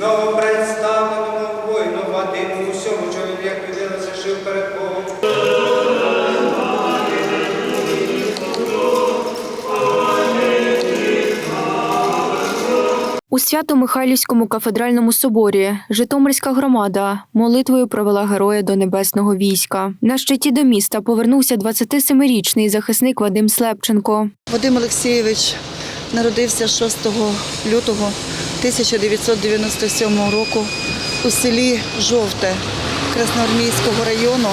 Новопредставленому воїну Вадиму усьому, як людина зашив перед Богом. У Свято-Михайлівському кафедральному соборі Житомирська громада молитвою провела героя до небесного війська. На щиті до міста повернувся 27-річний захисник Вадим Слепченко. Вадим Олексійович народився 6 лютого 1997 року у селі Жовте Красноармійського району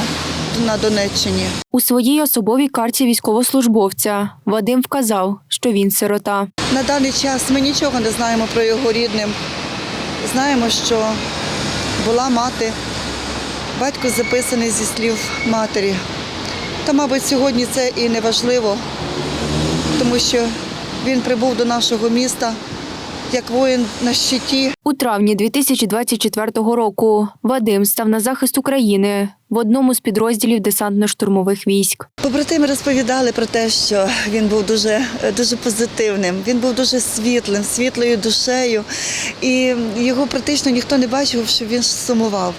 на Донеччині. У своїй особовій карті військовослужбовця Вадим вказав, що він сирота. На даний час ми нічого не знаємо про його рідним. Знаємо, що була мати, батько записаний зі слів матері. Та, мабуть, сьогодні це і не важливо, тому що він прибув до нашого міста як воїн на щиті, У травні 2024 року Вадим став на захист України в одному з підрозділів десантно-штурмових військ. Побратими розповідали про те, що він був дуже, дуже позитивним, він був дуже світлим, світлою душею, і його практично ніхто не бачив, що він сумував.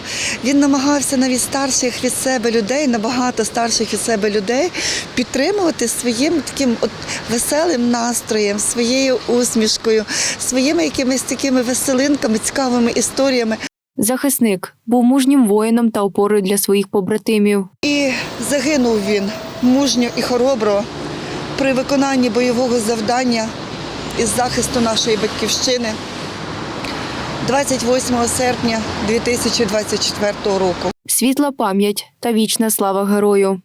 Він намагався навіть старших від себе людей, набагато старших від себе людей, підтримувати своїм таким от веселим настроєм, своєю усмішкою, своїми якимись такими веселинками, цікавими історіями. Захисник був мужнім воїном та опорою для своїх побратимів. І загинув він мужньо і хоробро при виконанні бойового завдання із захисту нашої батьківщини 28 серпня 2024 року. Світла пам'ять та вічна слава герою.